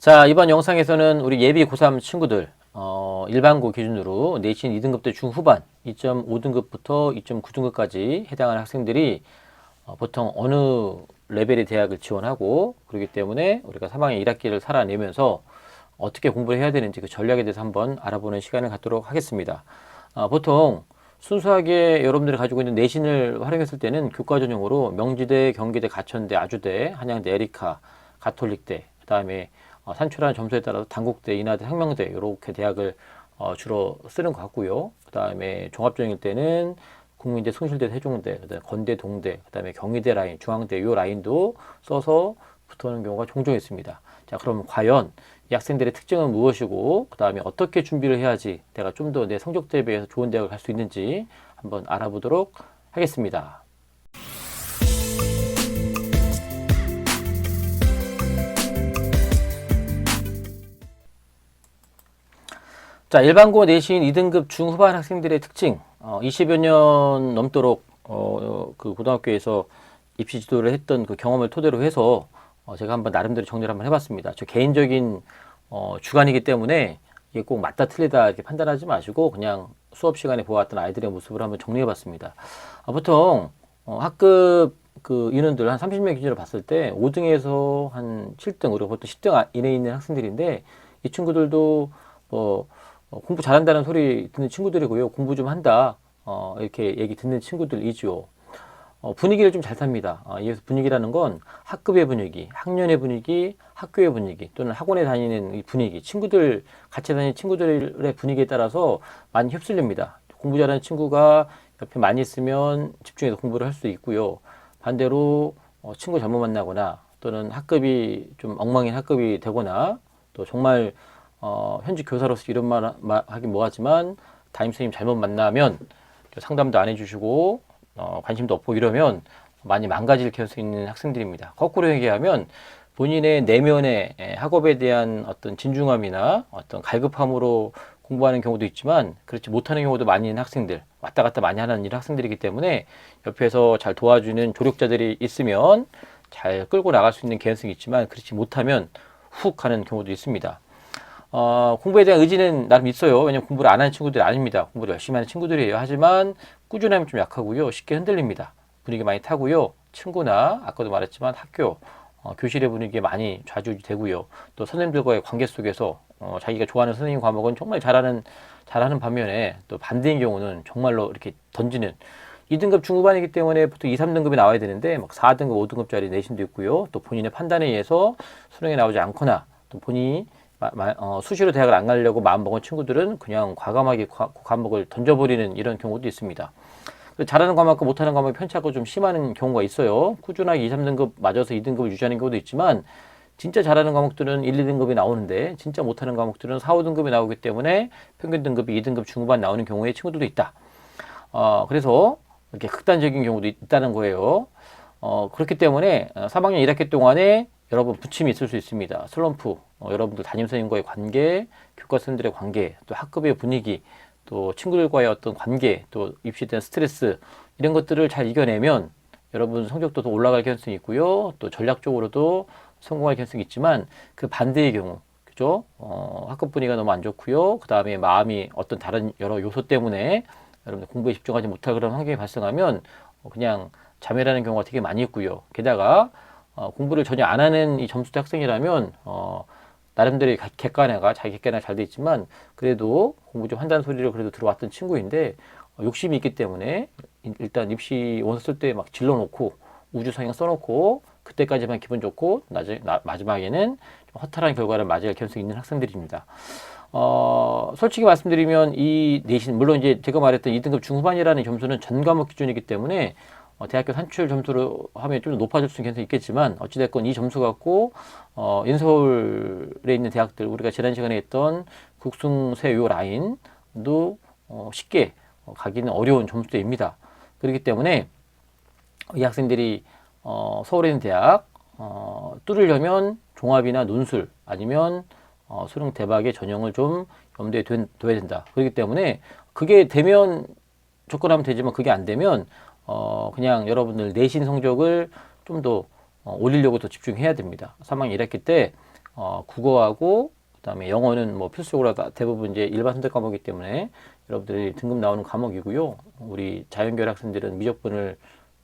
자, 이번 영상에서는 우리 예비 고3 친구들, 어, 일반고 기준으로 내신 2등급 때 중후반, 2.5등급부터 2.9등급까지 해당하는 학생들이 어, 보통 어느 레벨의 대학을 지원하고 그렇기 때문에 우리가 3학년 1학기를 살아내면서 어떻게 공부를 해야 되는지 그 전략에 대해서 한번 알아보는 시간을 갖도록 하겠습니다. 아, 보통 순수하게 여러분들이 가지고 있는 내신을 활용했을 때는 교과 전형으로 명지대, 경기대, 가천대, 아주대, 한양대, 에리카, 가톨릭대, 그 다음에 어, 산출하는 점수에 따라서 단국대, 인하대, 상명대 이렇게 대학을 어, 주로 쓰는 것 같고요. 그 다음에 종합전형일 때는 국민대, 숭실대, 세종대, 그다음에 건대, 동대, 그다음에 경희대 라인, 중앙대 요 라인도 써서 붙어오는 경우가 종종 있습니다. 자, 그럼 과연 이 학생들의 특징은 무엇이고 그다음에 어떻게 준비를 해야지 내가 좀 더 내 성적 대비해서 좋은 대학을 갈 수 있는지 한번 알아보도록 하겠습니다. 자, 일반고 내신 2등급 중후반 학생들의 특징, 어, 20여 년 넘도록 어, 그 고등학교에서 입시 지도를 했던 그 경험을 토대로 해서 어, 제가 한번 나름대로 정리를 한번 해봤습니다. 저 개인적인 어, 주관이기 때문에 이게 꼭 맞다 틀리다 이렇게 판단하지 마시고 그냥 수업 시간에 보았던 아이들의 모습을 한번 정리해봤습니다. 아, 보통 어, 학급 그 인원들 한 30명 기준으로 봤을 때 5등에서 한 7등, 우리가 보통 10등 아- 이내에 있는 학생들인데 이 친구들도 뭐 어, 공부 잘한다는 소리 듣는 친구들이고요. 공부 좀 한다. 어, 이렇게 얘기 듣는 친구들이죠. 어, 분위기를 좀 잘 탑니다. 어, 여기서 분위기라는 건 학급의 분위기, 학년의 분위기, 학교의 분위기 또는 학원에 다니는 이 분위기, 친구들 같이 다니는 친구들의 분위기에 따라서 많이 휩쓸립니다. 공부 잘하는 친구가 옆에 많이 있으면 집중해서 공부를 할 수 있고요. 반대로 어, 친구 잘못 만나거나 또는 학급이 좀 엉망인 학급이 되거나 또 정말 어, 현직 교사로서 이런 말, 말 하긴 뭐하지만 담임 선생님 잘못 만나면 상담도 안 해주시고 어, 관심도 없고 이러면 많이 망가질 가능성이 있는 학생들입니다. 거꾸로 얘기하면 본인의 내면의 에, 학업에 대한 어떤 진중함이나 어떤 갈급함으로 공부하는 경우도 있지만 그렇지 못하는 경우도 많이 있는 학생들 왔다 갔다 많이 하는 이런 학생들이기 때문에 옆에서 잘 도와주는 조력자들이 있으면 잘 끌고 나갈 수 있는 개연성이 있지만 그렇지 못하면 훅 하는 경우도 있습니다. 어, 공부에 대한 의지는 나름 있어요. 왜냐면 공부를 안 하는 친구들이 아닙니다. 공부를 열심히 하는 친구들이에요. 하지만 꾸준함이 좀 약하고요. 쉽게 흔들립니다. 분위기 많이 타고요. 친구나 아까도 말했지만 학교, 어, 교실의 분위기에 많이 좌지우지되고요. 또 선생님들과의 관계 속에서 어, 자기가 좋아하는 선생님 과목은 정말 잘하는 잘하는 반면에 또 반대인 경우는 정말로 이렇게 던지는 2등급 중후반이기 때문에 보통 2, 3등급이 나와야 되는데 막 4등급, 5등급짜리 내신도 있고요. 또 본인의 판단에 의해서 수능에 나오지 않거나 또 본인이 마- 마- 어, 수시로 대학을 안 가려고 마음먹은 친구들은 그냥 과감하게 과, 과목을 던져버리는 이런 경우도 있습니다. 그래서 잘하는 과목과 못하는 과목이 편차가 좀 심한 경우가 있어요. 꾸준하게 2, 3등급 맞아서 2등급을 유지하는 경우도 있지만 진짜 잘하는 과목들은 1, 2등급이 나오는데 진짜 못하는 과목들은 4, 5등급이 나오기 때문에 평균 등급이 2등급 중후반 나오는 경우의 친구들도 있다. 어, 그래서 이렇게 극단적인 경우도 있다는 거예요. 어, 그렇기 때문에 어, 3학년 1학기 동안에 여러분 부침이 있을 수 있습니다. 슬럼프, 어, 여러분들 담임 선생님과의 관계, 교과 선생님들의 관계, 또 학급의 분위기, 또 친구들과의 어떤 관계, 또 입시에 대한 스트레스 이런 것들을 잘 이겨내면 여러분 성적도 더 올라갈 가능성이 있고요. 또 전략적으로도 성공할 가능성이 있지만 그 반대의 경우, 그죠? 어, 학급 분위기가 너무 안 좋고요. 그 다음에 마음이 어떤 다른 여러 요소 때문에 여러분들 공부에 집중하지 못할 그런 환경이 발생하면 어, 그냥 자멸하는 경우가 되게 많이 있고요. 게다가 어, 공부를 전혀 안 하는 이 점수대 학생이라면 어, 나름대로 가- 객관화가 자기 객관화 잘 돼 있지만 그래도 공부 좀 한다는 소리를 그래도 들어왔던 친구인데 어, 욕심이 있기 때문에 일- 일단 입시 원서 쓸 때 막 질러놓고 우주 성향 써놓고 그때까지만 기분 좋고 나중 나, 마지막에는 좀 허탈한 결과를 맞이할 가능성이 있는 학생들입니다. 어, 솔직히 말씀드리면 이 내신, 물론 이제 제가 말했던 2등급 중후반이라는 점수는 전 과목 기준이기 때문에 어, 대학교 산출 점수로 하면 좀더 높아질 수 있는 있겠지만 어찌됐건 이 점수 갖고 어, 인서울에 있는 대학들 우리가 지난 시간에 했던 국승세 요 라인도 어, 쉽게 어, 가기는 어려운 점수대입니다. 그렇기 때문에 이 학생들이 어, 서울에 있는 대학 어, 뚫으려면 종합이나 논술 아니면 어, 수능 대박의 전형을 좀 염두에 둔- 둬야 된다. 그렇기 때문에 그게 되면 접근하면 되지만 그게 안 되면 어, 그냥 여러분들 내신 성적을 좀더 어, 올리려고 더 집중해야 됩니다. 3학년 1학기 때 어, 국어하고 그다음에 영어는 뭐 필수적으로 다 대부분 이제 일반 선택 과목이기 때문에 여러분들이 등급 나오는 과목이고요. 우리 자연계열 학생들은 미적분을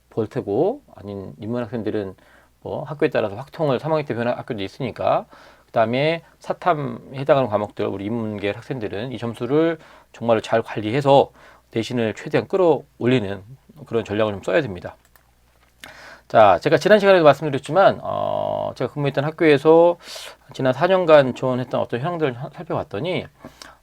볼 테고 아닌 인문 학생들은 뭐 학교에 따라서 확통을 3학년 때 변한 학교도 있으니까 그다음에 사탐에 해당하는 과목들 우리 인문계 학생들은 이 점수를 정말 잘 관리해서 내신을 최대한 끌어올리는 그런 전략을 좀 써야 됩니다. 자, 제가 지난 시간에도 말씀드렸지만, 어, 제가 근무했던 학교에서 지난 4년간 지원했던 어떤 현황들을 사- 살펴봤더니,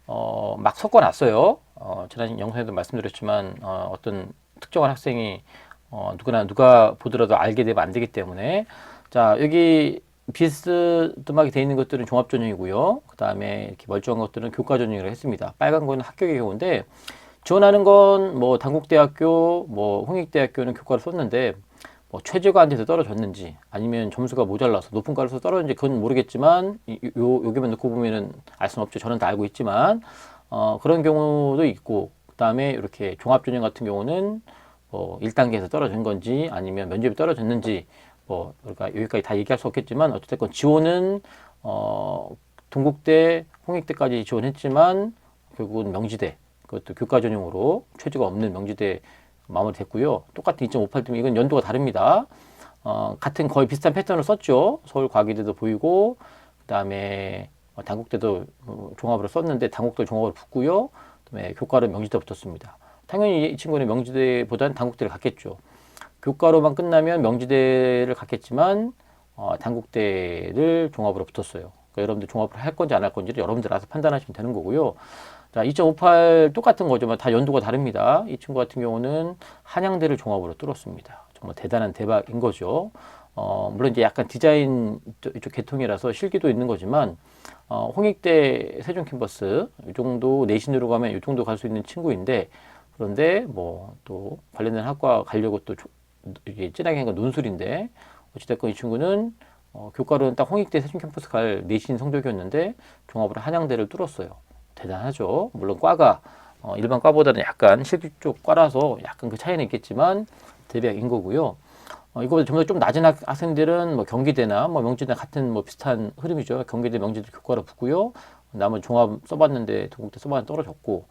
어, 막 섞어놨어요. 어, 지난 영상에도 말씀드렸지만, 어, 어떤 특정한 학생이, 어, 누구나, 누가 보더라도 알게 되면 안 되기 때문에, 자, 여기 비스듬하게 돼 있는 것들은 종합 전형이고요. 그 다음에 이렇게 멀쩡한 것들은 교과 전형이라고 했습니다. 빨간 거는 합격의 경우인데, 지원하는 건뭐 단국대학교, 뭐 홍익대학교는 교과를 썼는데, 뭐 최저가 안 돼서 떨어졌는지 아니면 점수가 모자라서 높은 과를 서 떨어졌는지 그건 모르겠지만 이- 요 여기만 놓고 보면은 알 수는 없죠. 저는 다 알고 있지만 어, 그런 경우도 있고 그다음에 이렇게 종합전형 같은 경우는 뭐 1단계에서 떨어진 건지 아니면 면접이 떨어졌는지 뭐 그러니까 여기까지 다 얘기할 수 없겠지만 어쨌든 지원은 어 동국대 홍익대까지 지원했지만 결국은 명지대 그것도 교과 전형으로 최저가 없는 명지대 마무리됐고요. 똑같은 2.58등 이건 연도가 다릅니다. 어, 같은 거의 비슷한 패턴을 썼죠. 서울 과기대도 보이고 그다음에 어, 단국대도 어, 종합으로 썼는데 단국도 종합으로 붙고요. 그다음에 교과로 명지대 붙었습니다. 당연히 이 친구는 명지대보다는 단국대를 갔겠죠. 교과로만 끝나면 명지대를 갔겠지만 어, 단국대를 종합으로 붙었어요. 그러니까 여러분들 종합을 할 건지 안 할 건지를 여러분들 알아서 판단하시면 되는 거고요. 자, 2.58 똑같은 거지만 다 연도가 다릅니다. 이 친구 같은 경우는 한양대를 종합으로 뚫었습니다. 정말 대단한 대박인 거죠. 어, 물론 이제 약간 디자인 이쪽 계통이라서 실기도 있는 거지만 어, 홍익대 세종 캠퍼스 이 정도 내신으로 가면 이 정도 갈 수 있는 친구인데 그런데 뭐 또 관련된 학과 가려고 또 조- 이게 진하게 한 건 논술인데 어찌됐건 이 친구는 어, 교과로는 딱 홍익대 세종 캠퍼스 갈 내신 성적이었는데 종합으로 한양대를 뚫었어요. 대단하죠. 물론 과가 어, 일반 과보다는 약간 실기 쪽 과라서 약간 그 차이는 있겠지만 대박인 거고요. 어, 이거보다 좀더 좀 낮은 학, 학생들은 뭐 경기대나 뭐 명지대 같은 뭐 비슷한 흐름이죠. 경기대 명지대 교과로 붙고요. 남은 종합 써봤는데 동국대 써봤는데 떨어졌고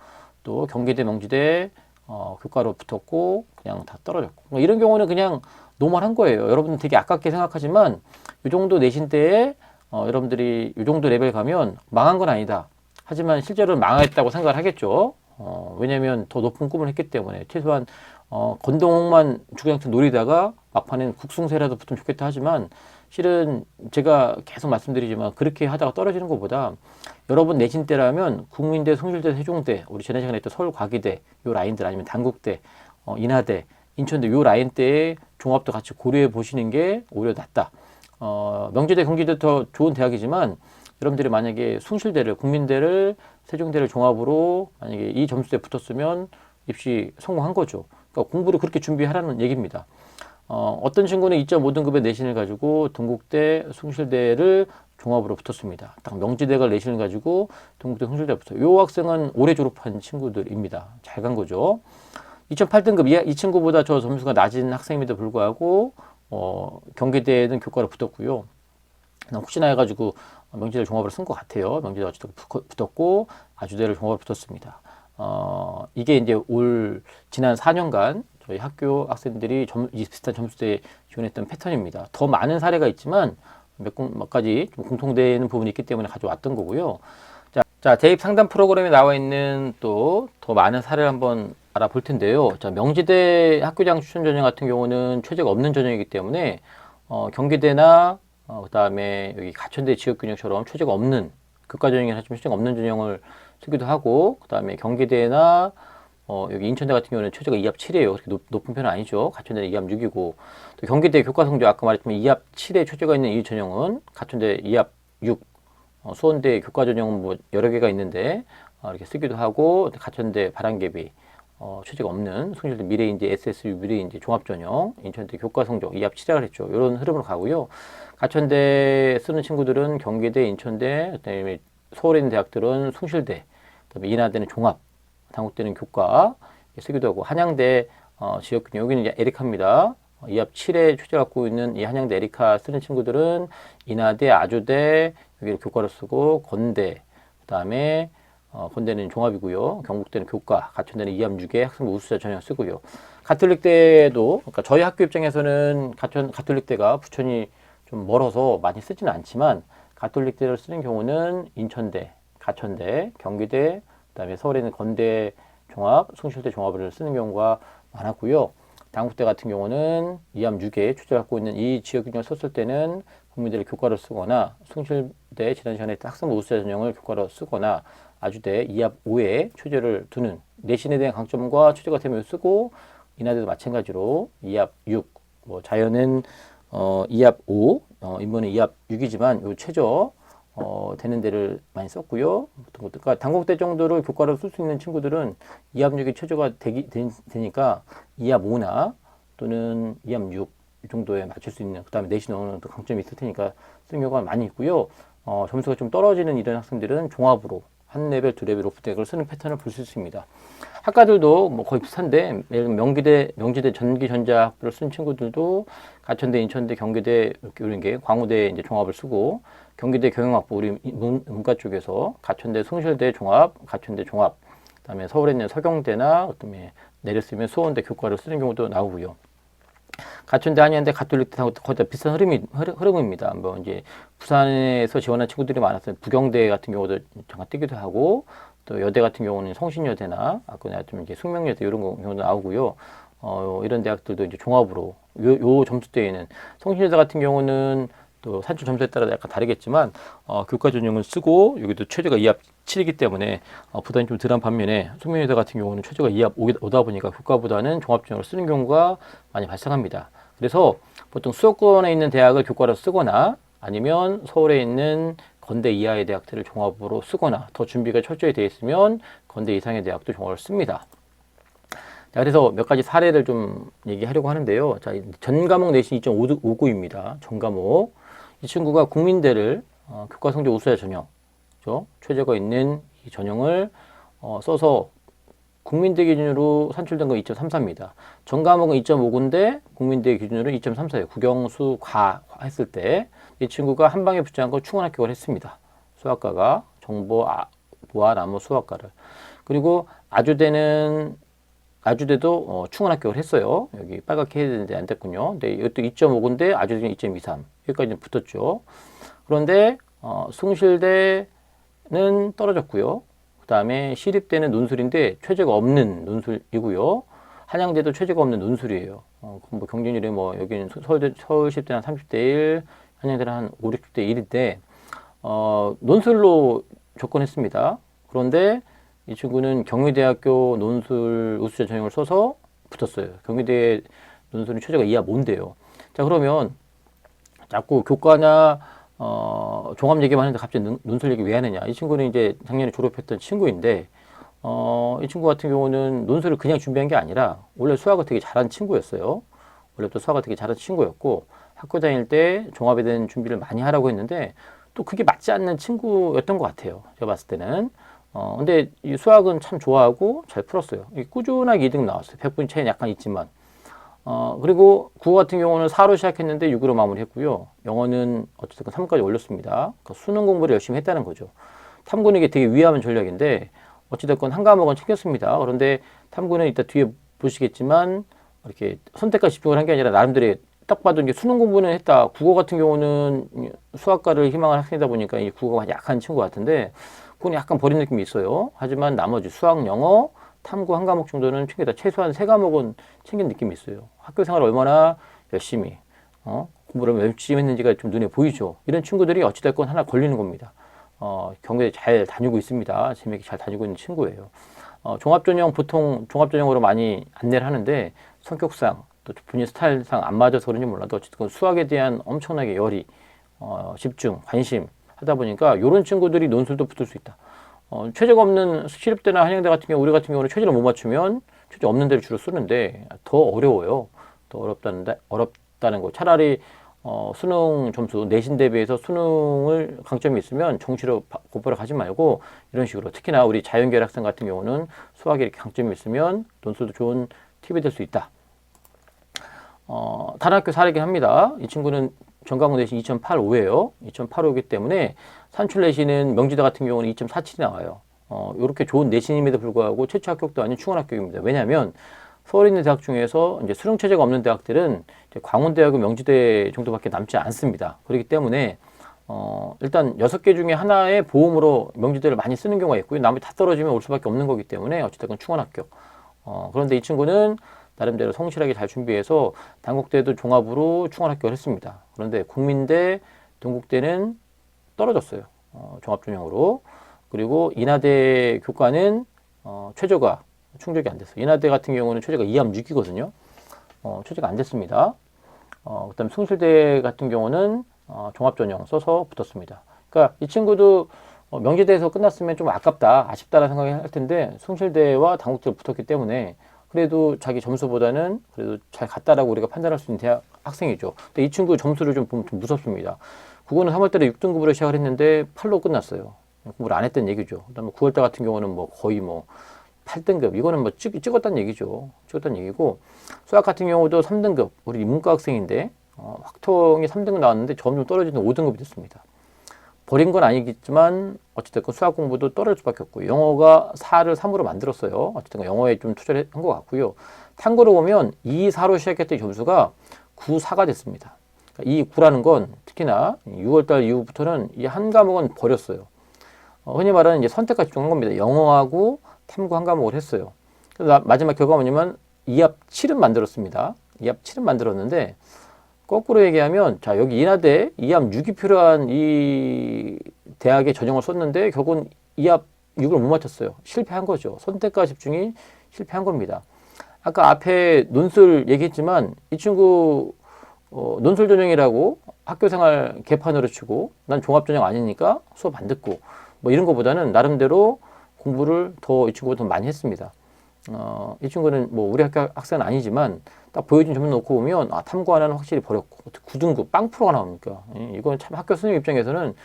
또 경기대 명지대 어, 교과로 붙었고 그냥 다 떨어졌고 뭐 이런 경우는 그냥 노멀한 거예요. 여러분 되게 아깝게 생각하지만 이 정도 내신 때에 어, 여러분들이 이 정도 레벨 가면 망한 건 아니다. 하지만 실제로는 망했다고 생각을 하겠죠. 어, 왜냐하면 더 높은 꿈을 했기 때문에 최소한 어, 건동만 주구장창 노리다가 막판엔 국승세라도 붙으면 좋겠다 하지만 실은 제가 계속 말씀드리지만 그렇게 하다가 떨어지는 것보다 여러분 내신 때라면 국민대, 성실대, 세종대, 우리 지난 시간에 했던 서울과기대 요 라인들 아니면 단국대, 어, 인하대, 인천대 요 라인 때의 종합도 같이 고려해 보시는 게 오히려 낫다. 어, 명지대, 경기대 더 좋은 대학이지만 여러분들이 만약에 숭실대를 국민대를 세종대를 종합으로 만약에 이 점수에 붙었으면 입시 성공한 거죠. 그러니까 공부를 그렇게 준비하라는 얘기입니다. 어, 어떤 친구는 2.5등급의 내신을 가지고 동국대, 숭실대를 종합으로 붙었습니다. 딱 명지대가 내신을 가지고 동국대, 숭실대 붙어요. 요 학생은 올해 졸업한 친구들입니다. 잘 간 거죠. 2.8등급 이, 이 친구보다 저 점수가 낮은 학생임에도 불구하고 어, 경기대는 교과로 붙었고요. 혹시나 해가지고 명지대 종합을 쓴것 같아요. 명지대 어쨌든 붙- 붙었고 아주대를 종합을 붙었습니다. 어, 이게 이제 올 지난 4년간 저희 학교 학생들이 점, 이 비슷한 점수대에 지원했던 패턴입니다. 더 많은 사례가 있지만 몇, 군- 몇 가지 좀 공통되는 부분이 있기 때문에 가져왔던 거고요. 자, 자, 대입 상담 프로그램에 나와 있는 또 더 많은 사례를 한번 알아볼 텐데요. 자, 명지대 학교장 추천 전형 같은 경우는 최저가 없는 전형이기 때문에 어, 경기대나 어, 그 다음에 여기 가천대 지역균형처럼 최저가 없는 교과 전형이나 하지만 최저가 없는 전형을 쓰기도 하고 그 다음에 경기대나 어, 여기 인천대 같은 경우는 최저가 2합 7이에요. 그렇게 높, 높은 편은 아니죠. 가천대는 2합 6이고 또 경기대 교과 성적 아까 말했지만 2합 7의 최저가 있는 이 전형은 가천대 2합 6 어, 수원대 교과 전형은 뭐 여러 개가 있는데 어, 이렇게 쓰기도 하고 가천대 바람개비 어, 최저가 없는 숭실대 미래인지 SSU 미래인지 종합 전형 인천대 교과 성적 2합 7학을 했죠. 이런 흐름으로 가고요. 가천대 쓰는 친구들은 경기대, 인천대, 그다음에 서울에 있는 대학들은 숭실대, 그다음에 인하대는 종합, 당국대는 교과 쓰기도 하고 한양대 어, 지역균형 여기는 이제 에리카입니다. 어, 2합 7에 최저 갖고 있는 이 한양대 에리카 쓰는 친구들은 인하대, 아주대 여기를 교과로 쓰고 건대 그다음에 어, 건대는 종합이고요. 경북대는 교과, 가천대는 2합 6에 학생부 우수자 전형 쓰고요. 가톨릭대도 그러니까 저희 학교 입장에서는 가천 가톨릭대가 부천이 좀 멀어서 많이 쓰지는 않지만 가톨릭대를 쓰는 경우는 인천대, 가천대, 경기대, 그다음에 서울에는 건대 종합, 숭실대 종합을 쓰는 경우가 많았고요. 당국대 같은 경우는 2함 6에 출제 갖고 있는 이 지역 균형을 썼을 때는 국민들의 교과로 쓰거나 숭실대 지난 시간에 학생부 우수자 전형을 교과로 쓰거나 아주대 2합 5에 초제를 두는 내신에 대한 강점과 초제가 되면 쓰고 인하대도 마찬가지로 2합 6, 뭐 자연은 어 2합 5, 어 인문은 2합 6이지만 요 최저 어 되는 데를 많이 썼고요. 어떤 것들, 그러니까 단국대 정도를 교과로 쓸 수 있는 친구들은 2합 6이 최저가 되기 되, 되니까 2합 5나 또는 2합 6이 정도에 맞출 수 있는 그다음에 내신 어느 정도 강점이 있을 테니까 쓰는 경우가 많이 있고요. 어 점수가 좀 떨어지는 이런 학생들은 종합으로 한 레벨, 두 레벨 오프 덱을 쓰는 패턴을 볼 수 있습니다. 학과들도 뭐 거의 비슷한데 명기대, 명지대 전기전자 학부를 쓴 친구들도 가천대, 인천대, 경기대 이런 게 광우대 이제 종합을 쓰고 경기대 경영학부 우리 문, 문과 쪽에서 가천대, 숭실대 종합, 가천대 종합, 그다음에 서울에 있는 서경대나 어떤 내렸으면 수원대 교과를 쓰는 경우도 나오고요. 가천대, 한양대, 가톨릭대 거의 다 비슷한 흐름이, 흐름입니다. 뭐 이제 부산에서 지원한 친구들이 많았어요. 부경대 같은 경우도 잠깐 뛰기도 하고 또 여대 같은 경우는 성신여대나 아까 나왔지만 이제 숙명여대 이런 경우도 나오고요. 어, 이런 대학들도 이제 종합으로 요, 요 점수대에는 성신여대 같은 경우는 또 산출 점수에 따라 약간 다르겠지만 어, 교과 전형을 쓰고 여기도 최저가 2합 7이기 때문에 어, 부담이 좀 덜한 반면에 숙명여대 같은 경우는 최저가 2합 5다 보니까 교과보다는 종합 전형을 쓰는 경우가 많이 발생합니다. 그래서 보통 수도권에 있는 대학을 교과로 쓰거나 아니면 서울에 있는 건대 이하의 대학들을 종합으로 쓰거나 더 준비가 철저히 되어 있으면 건대 이상의 대학도 종합을 씁니다. 자, 그래서 몇 가지 사례를 좀 얘기하려고 하는데요. 자, 전 과목 내신 2.59입니다. 전 과목. 이 친구가 국민대를 어, 교과 성적 우수자 전형, 그죠? 최저가 있는 이 전형을 어, 써서 국민대 기준으로 산출된 거 2.34입니다. 전 과목은 2.59인데 국민대 기준으로 2.34예요. 국영수 과 했을 때 이 친구가 한 방에 붙지 않고 충원 합격을 했습니다. 수학과가 정보 아, 보아 나무 수학과를 그리고 아주대는 아주대도 어, 충원 합격을 했어요. 여기 빨갛게 해야 되는데 안 됐군요. 근데 이것도 2.59인데 아주대는 2.23 여기까지는 붙었죠. 그런데 어, 숭실대는 떨어졌고요. 그 다음에 시립대는 논술인데 최저가 없는 논술이고요. 한양대도 최저가 없는 논술이에요. 어, 뭐 경쟁률이 뭐 여기는 서울대, 서울시립대는 30대 1, 한양대는 한 5, 60대 1인데 어, 논술로 접근했습니다. 그런데 이 친구는 경희대학교 논술 우수자 전형을 써서 붙었어요. 경희대 논술은 최저가 이하 뭔데요. 자 그러면 자꾸 교과나 어, 종합 얘기만 하는데 갑자기 눈, 논술 얘기 왜 하느냐. 이 친구는 이제 작년에 졸업했던 친구인데 어, 이 친구 같은 경우는 논술을 그냥 준비한 게 아니라 원래 수학을 되게 잘한 친구였어요. 원래부터 수학을 되게 잘한 친구였고 학교 다닐 때 종합에 대한 준비를 많이 하라고 했는데 또 그게 맞지 않는 친구였던 것 같아요. 제가 봤을 때는. 어, 근데 이 수학은 참 좋아하고 잘 풀었어요. 꾸준하게 2등 나왔어요. 100분 차이는 약간 있지만. 어, 그리고 국어 같은 경우는 4로 시작했는데 6으로 마무리했고요. 영어는 어쨌든 3까지 올렸습니다. 그러니까 수능 공부를 열심히 했다는 거죠. 탐구는 이게 되게 위험한 전략인데 어찌됐건 한 과목은 챙겼습니다. 그런데 탐구는 이따 뒤에 보시겠지만 이렇게 선택과 집중을 한 게 아니라 나름대로 딱 봐도 이제 수능 공부는 했다. 국어 같은 경우는 수학과를 희망하는 학생이다 보니까 이 국어가 약한 친구 같은데 그건 약간 버린 느낌이 있어요. 하지만 나머지 수학, 영어, 탐구 한 과목 정도는 챙기다. 최소한 세 과목은 챙긴 느낌이 있어요. 학교 생활 얼마나 열심히 어? 공부를 열심히 했는지가 좀 눈에 보이죠. 이런 친구들이 어찌됐건 하나 걸리는 겁니다. 어, 경기에 잘 다니고 있습니다. 재미있게 잘 다니고 있는 친구예요. 어, 종합전형 보통 종합전형으로 많이 안내를 하는데 성격상 또 본인 스타일상 안 맞아서 그런지 몰라도 어쨌든 수학에 대한 엄청나게 열이 어, 집중, 관심 하다 보니까 이런 친구들이 논술도 붙을 수 있다. 어, 최저가 없는 시립대나 한양대 같은 경우 우리 같은 경우는 최저를 못 맞추면 최저 없는 데를 주로 쓰는데 더 어려워요. 더 어렵다는 데 어렵다는 거. 차라리 어, 수능 점수 내신 대비해서 수능을 강점이 있으면 정시로 공부를 가지 말고 이런 식으로 특히나 우리 자연계열 학생 같은 경우는 수학에 이렇게 강점이 있으면 논술도 좋은 팁이 될 수 있다. 어, 다른 학교 사례긴 합니다. 이 친구는 전광훈 내신 2.85예요. 2.85이기 때문에 산출 내신은 명지대 같은 경우는 2.47이 나와요. 어, 이렇게 좋은 내신임에도 불구하고 최초 합격도 아닌 충원 합격입니다. 왜냐하면 서울에 있는 대학 중에서 이제 수능 체제가 없는 대학들은 이제 광운대하고 명지대 정도밖에 남지 않습니다. 그렇기 때문에 어, 일단 여섯 개 중에 하나의 보험으로 명지대를 많이 쓰는 경우가 있고요. 나머지 다 떨어지면 올 수밖에 없는 거기 때문에 어찌됐건 충원 합격. 어, 그런데 이 친구는 나름대로 성실하게 잘 준비해서 단국대도 종합으로 충원 합격을 했습니다. 그런데 국민대, 동국대는 떨어졌어요. 어, 종합전형으로. 그리고 인하대 교과는 어, 최저가 충족이 안 됐어요. 인하대 같은 경우는 최저가 2함 6이거든요. 어, 최저가 안 됐습니다. 어, 그다음 숭실대 같은 경우는 어, 종합전형 써서 붙었습니다. 그러니까 이 친구도 어, 명지대에서 끝났으면 좀 아깝다, 아쉽다라는 생각이 할 텐데 숭실대와 당국대를 붙었기 때문에 그래도 자기 점수보다는 그래도 잘 갔다라고 우리가 판단할 수 있는 대학 학생이죠. 근데 이 친구 점수를 좀 보면 좀 무섭습니다. 국어는 3월달에 6등급으로 시작을 했는데 8로 끝났어요. 공부를 안 했던 얘기죠. 그다음에 9월달 같은 경우는 뭐 거의 뭐 8등급 이거는 뭐 찍, 찍었다는 얘기죠. 찍었다는 얘기고 수학 같은 경우도 3등급 우리 문과 학생인데 어, 확통이 3등급 나왔는데 점점 떨어지는 5등급이 됐습니다. 버린 건 아니겠지만 어찌됐건 수학 공부도 떨어질 수밖에 없고 영어가 4를 3으로 만들었어요. 어쨌든 영어에 좀 투자를 한 것 같고요. 탐구로 보면 2, 4로 시작했던 점수가 9, 4가 됐습니다. 그러니까 이 9라는 건 특히나 6월달 이후부터는 이 한 과목은 버렸어요. 어, 흔히 말하는 이제 선택과 집중한 겁니다. 영어하고 탐구 한 과목을 했어요. 그래서 마지막 결과가 뭐냐면 2합 7은 만들었습니다. 2합 7은 만들었는데 거꾸로 얘기하면 자 여기 인하대 2합 6이 필요한 이 대학에 전형을 썼는데 결국은 2합 6을 못 맞췄어요. 실패한 거죠. 선택과 집중이 실패한 겁니다. 아까 앞에 논술 얘기했지만 이 친구 어, 논술 전형이라고 학교 생활 개판으로 치고 난 종합 전형 아니니까 수업 안 듣고 뭐 이런 것보다는 나름대로 공부를 더 이 친구가 더 많이 했습니다. 어, 이 친구는 뭐 우리 학교 학생은 아니지만 딱 보여준 점수 놓고 보면 아 탐구 하나는 확실히 버렸고 9등급 빵 프로가 나옵니까? 예, 이건 참 학교 선생님 입장에서는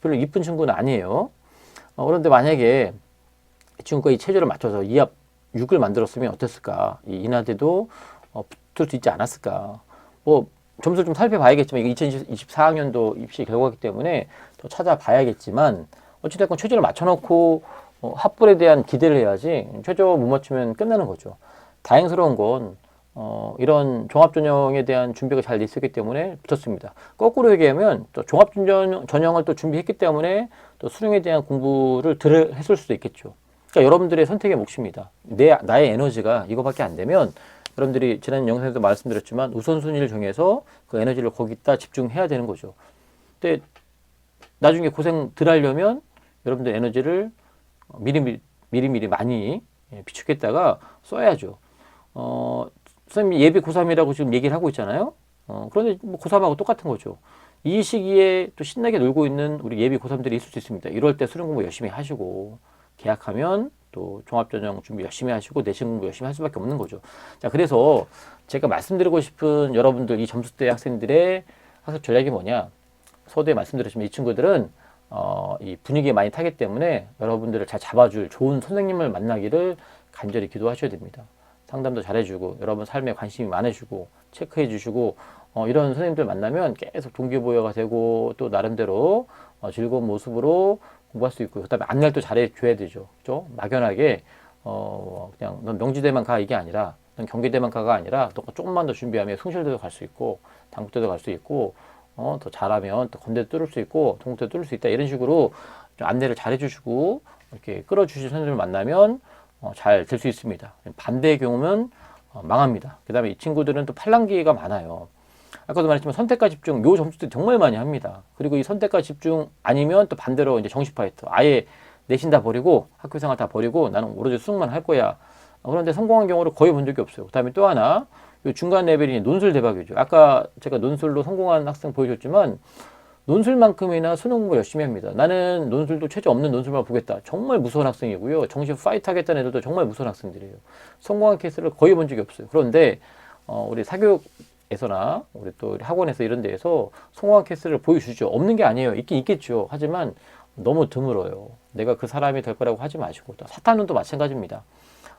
별로 이쁜 친구는 아니에요. 어, 그런데 만약에 이 친구가 이 체제를 맞춰서 2합 6을 만들었으면 어땠을까? 이 인하대도 어, 붙을 수 있지 않았을까? 뭐 점수를 좀 살펴봐야겠지만 이게 2024학년도 입시 결과이기 때문에 더 찾아봐야겠지만 어찌됐건 체제를 맞춰놓고 어, 합불에 대한 기대를 해야지 최저 못 맞추면 끝나는 거죠. 다행스러운 건 어, 이런 종합전형에 대한 준비가 잘돼 있었기 때문에 붙었습니다. 거꾸로 얘기하면 또 종합전형을 또 준비했기 때문에 또 수능에 대한 공부를 덜 했을 수도 있겠죠. 그러니까 여러분들의 선택의 몫입니다. 내, 나의 에너지가 이거밖에 안 되면 여러분들이 지난 영상에도 말씀드렸지만 우선순위를 정해서 그 에너지를 거기다 집중해야 되는 거죠. 근데 나중에 고생 덜 하려면 여러분들 에너지를 미리미리, 미리미리 많이 예, 비축했다가 써야죠. 어, 선생님이 예비 고3이라고 지금 얘기를 하고 있잖아요. 어, 그런데 뭐 고3하고 똑같은 거죠. 이 시기에 또 신나게 놀고 있는 우리 예비 고3들이 있을 수 있습니다. 이럴 때 수능 공부 열심히 하시고, 계약하면 또 종합전형 준비 열심히 하시고, 내신 공부 열심히 할 수밖에 없는 거죠. 자, 그래서 제가 말씀드리고 싶은 여러분들, 이 점수대 학생들의 학습 전략이 뭐냐. 서두에 말씀드렸지만 이 친구들은 어, 이 분위기에 많이 타기 때문에 여러분들을 잘 잡아줄 좋은 선생님을 만나기를 간절히 기도하셔야 됩니다. 상담도 잘해주고 여러분 삶에 관심이 많으시고 체크해주시고 어, 이런 선생님들 만나면 계속 동기부여가 되고 또 나름대로 어, 즐거운 모습으로 공부할 수 있고 그다음에 안내도 잘해줘야 되죠. 그죠? 막연하게 어, 그냥 넌 명지대만 가 이게 아니라 넌 경기대만 가가 아니라 또 조금만 더 준비하면 숭실대도 갈 수 있고 당국대도 갈 수 있고 어, 더 잘하면 또 건대도 뚫을 수 있고 동국대도 뚫을 수 있다 이런 식으로 좀 안내를 잘 해주시고 이렇게 끌어주실 선생님을 만나면 어, 잘 될 수 있습니다. 반대의 경우는 어, 망합니다. 그 다음에 이 친구들은 또 팔랑기가 많아요. 아까도 말했지만 선택과 집중, 요 점수들 정말 많이 합니다. 그리고 이 선택과 집중 아니면 또 반대로 이제 정시 파이터. 아예 내신 다 버리고 학교 생활 다 버리고 나는 오로지 수능만 할 거야. 어, 그런데 성공한 경우를 거의 본 적이 없어요. 그 다음에 또 하나, 요 중간 레벨이 논술 대박이죠. 아까 제가 논술로 성공한 학생 보여줬지만 논술만큼이나 수능 공부 열심히 합니다. 나는 논술도 최저 없는 논술만 보겠다. 정말 무서운 학생이고요. 정신 파이트 하겠다는 애들도 정말 무서운 학생들이에요. 성공한 케이스를 거의 본 적이 없어요. 그런데 어, 우리 사교육에서나 우리 또 학원에서 이런 데에서 성공한 케이스를 보여주죠. 없는 게 아니에요. 있긴 있겠죠. 하지만 너무 드물어요. 내가 그 사람이 될 거라고 하지 마시고 또 사탄은도 마찬가지입니다.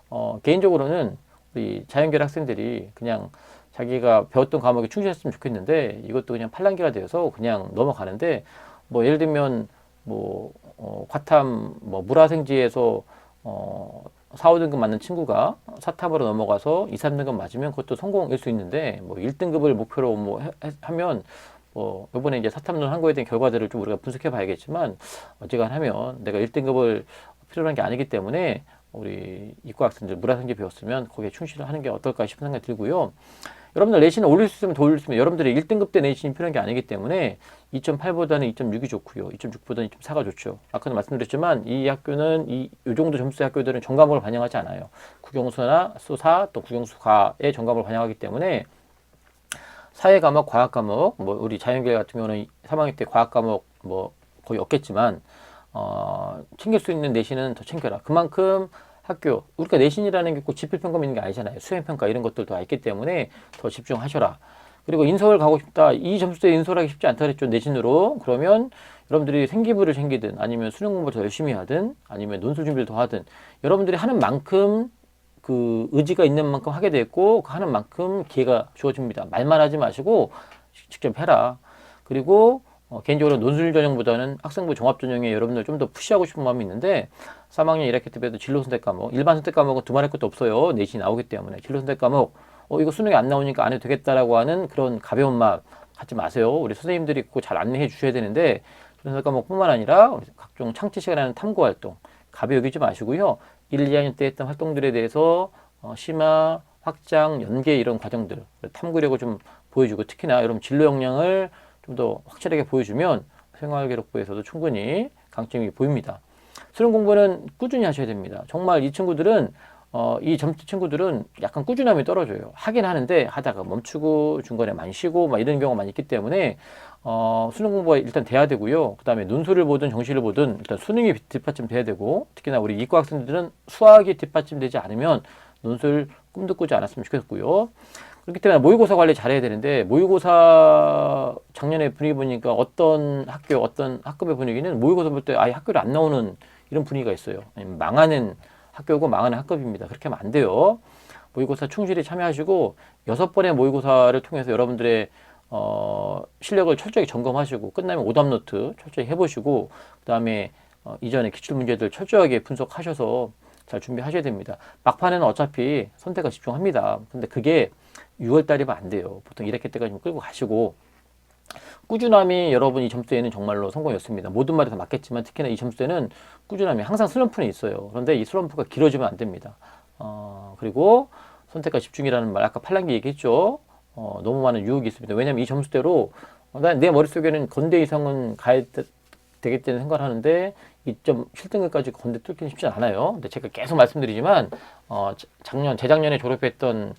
어, 개인적으로는 우리 자연계열 학생들이 그냥 자기가 배웠던 과목에 충실했으면 좋겠는데 이것도 그냥 팔랑기가 되어서 그냥 넘어가는데 뭐 예를 들면 뭐 어, 과탐 뭐 물화생지에서 어 4, 5등급 맞는 친구가 사탐으로 넘어가서 2, 3등급 맞으면 그것도 성공일 수 있는데 뭐 1등급을 목표로 뭐 해- 해- 하면 뭐 이번에 이제 사탐론 한 거에 대한 결과들을 좀 우리가 분석해 봐야겠지만 어지간 하면 내가 1등급을 필요로 한게 아니기 때문에 우리 이과 학생들 물화생지 배웠으면 거기에 충실을 하는 게 어떨까 싶은 생각이 들고요. 여러분들 내신을 올릴 수 있으면 더 올릴 수 있으면 여러분들이 1등급 때 내신이 필요한 게 아니기 때문에 2.8보다는 2.6이 좋고요. 2.6보다는 2.4가 좋죠. 아까도 말씀드렸지만 이 학교는 이, 이 정도 점수의 학교들은 전과목을 반영하지 않아요. 국영수나 수사 또 국영수과의 전과목을 반영하기 때문에 사회 과목, 과학 과목, 뭐 우리 자연계열 같은 경우는 3학년 때 과학 과목 뭐 거의 없겠지만 어, 챙길 수 있는 내신은 더 챙겨라. 그만큼 학교 우리가 내신이라는 게 꼭 지필평가 있는 게 아니잖아요. 수행평가 이런 것들도 다 있기 때문에 더 집중하셔라. 그리고 인서울 가고 싶다. 이 점수에 인서울하기 쉽지 않다 그랬죠. 내신으로. 그러면 여러분들이 생기부를 챙기든 아니면 수능 공부를 더 열심히 하든 아니면 논술 준비를 더 하든 여러분들이 하는 만큼 그 의지가 있는 만큼 하게 됐고 그 하는 만큼 기회가 주어집니다. 말만 하지 마시고 시- 직접 해라. 그리고 어, 개인적으로 논술 전형보다는 학생부 종합 전형에 여러분들 좀 더 푸시하고 싶은 마음이 있는데 3학년 1학기 때도 진로 선택 과목, 일반 선택 과목은 두말할 것도 없어요. 내신이 나오기 때문에 진로 선택 과목 어 이거 수능이 안 나오니까 안 해도 되겠다라고 하는 그런 가벼운 마음 갖지 마세요. 우리 선생님들이 그거 잘 안내해 주셔야 되는데 진로 선택 과목뿐만 아니라 각종 창치 시간에는 탐구 활동 가벼 여기지 마시고요. 1, 2학년 때 했던 활동들에 대해서 어, 심화, 확장, 연계 이런 과정들 탐구력을 좀 보여주고 특히나 여러분 진로 역량을 좀 더 확실하게 보여주면 생활기록부에서도 충분히 강점이 보입니다. 수능 공부는 꾸준히 하셔야 됩니다. 정말 이 친구들은 어, 이 점수 친구들은 약간 꾸준함이 떨어져요. 하긴 하는데 하다가 멈추고 중간에 많이 쉬고 막 이런 경우가 많이 있기 때문에 어, 수능 공부가 일단 돼야 되고요. 그 다음에 논술을 보든 정시를 보든 일단 수능이 뒷받침 돼야 되고 특히나 우리 이과 학생들은 수학이 뒷받침 되지 않으면 논술 꿈도 꾸지 않았으면 좋겠고요. 그렇기 때문에 모의고사 관리 잘해야 되는데 모의고사 작년에 분위기 보니까 어떤 학교 어떤 학급의 분위기는 모의고사 볼 때 아예 학교를 안 나오는 이런 분위기가 있어요. 망하는 학교고 망하는 학급입니다. 그렇게 하면 안 돼요. 모의고사 충실히 참여하시고 여섯 번의 모의고사를 통해서 여러분들의 어, 실력을 철저히 점검하시고 끝나면 오답 노트 철저히 해보시고 그 다음에 어, 이전에 기출 문제들 철저하게 분석하셔서 잘 준비하셔야 됩니다. 막판에는 어차피 선택에 집중합니다. 근데 그게 6월 달이면 안 돼요. 보통 1학기 때까지 끌고 가시고 꾸준함이 여러분 이 점수에는 정말로 성공이었습니다. 모든 말이 다 맞겠지만 특히나 이 점수에는 꾸준함이 항상 슬럼프는 있어요. 그런데 이 슬럼프가 길어지면 안 됩니다. 어, 그리고 선택과 집중이라는 말 아까 팔랑기 얘기했죠. 어, 너무 많은 유혹이 있습니다. 왜냐하면 이 점수대로 어, 난내 머릿속에는 건대 이상은 가야 되- 되겠다는 생각을 하는데 2점 7등급까지 건대 뚫기는 쉽지 않아요. 근데 제가 계속 말씀드리지만 어, 자- 작년 재작년에 졸업했던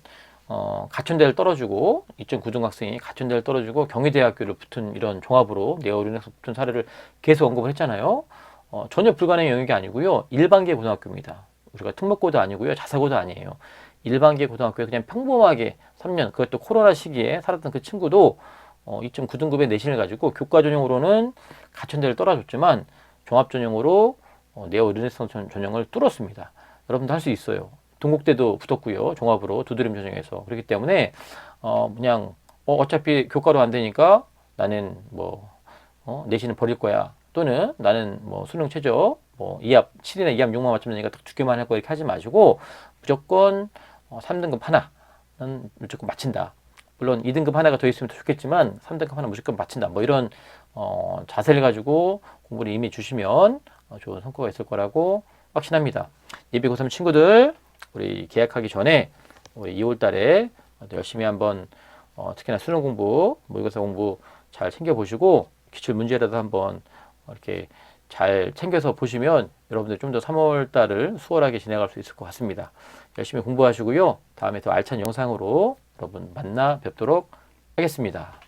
어, 가천대를 떨어지고 2.9등 학생이 가천대를 떨어지고 경희대학교를 붙은 이런 종합으로 네어린에서 붙은 사례를 계속 언급을 했잖아요. 어, 전혀 불가능한 영역이 아니고요. 일반계 고등학교입니다. 우리가 특목고도 아니고요. 자사고도 아니에요. 일반계 고등학교에 그냥 평범하게 3년 그것도 코로나 시기에 살았던 그 친구도 어, 2.9등급의 내신을 가지고 교과 전형으로는 가천대를 떨어졌지만 종합 전형으로 어, 네오 르네상스 전- 전형을 뚫었습니다. 여러분도 할 수 있어요. 동국대도 붙었고요. 종합으로 두드림 전형에서 그렇기 때문에 어 그냥 어, 어차피 교과로 안 되니까 나는 뭐 어, 내신은 버릴 거야. 또는 나는 뭐 수능 최저 뭐 2합 7이나 2합 6만 맞추면 되니까 개만 할 거 이렇게 하지 마시고 무조건 어, 3등급 하나는 무조건 마친다. 물론 2등급 하나가 더 있으면 더 좋겠지만 3등급 하나 무조건 마친다. 뭐 이런 어, 자세를 가지고 공부를 이미 주시면 어, 좋은 성과가 있을 거라고 확신합니다. 예비 고3 친구들 우리 계약하기 전에 우리 2월 달에 열심히 한번 어, 특히나 수능 공부, 모의고사 공부 잘 챙겨 보시고 기출 문제라도 한번 이렇게 잘 챙겨서 보시면 여러분들 좀 더 3월 달을 수월하게 지나갈 수 있을 것 같습니다. 열심히 공부하시고요. 다음에 더 알찬 영상으로 여러분 만나 뵙도록 하겠습니다.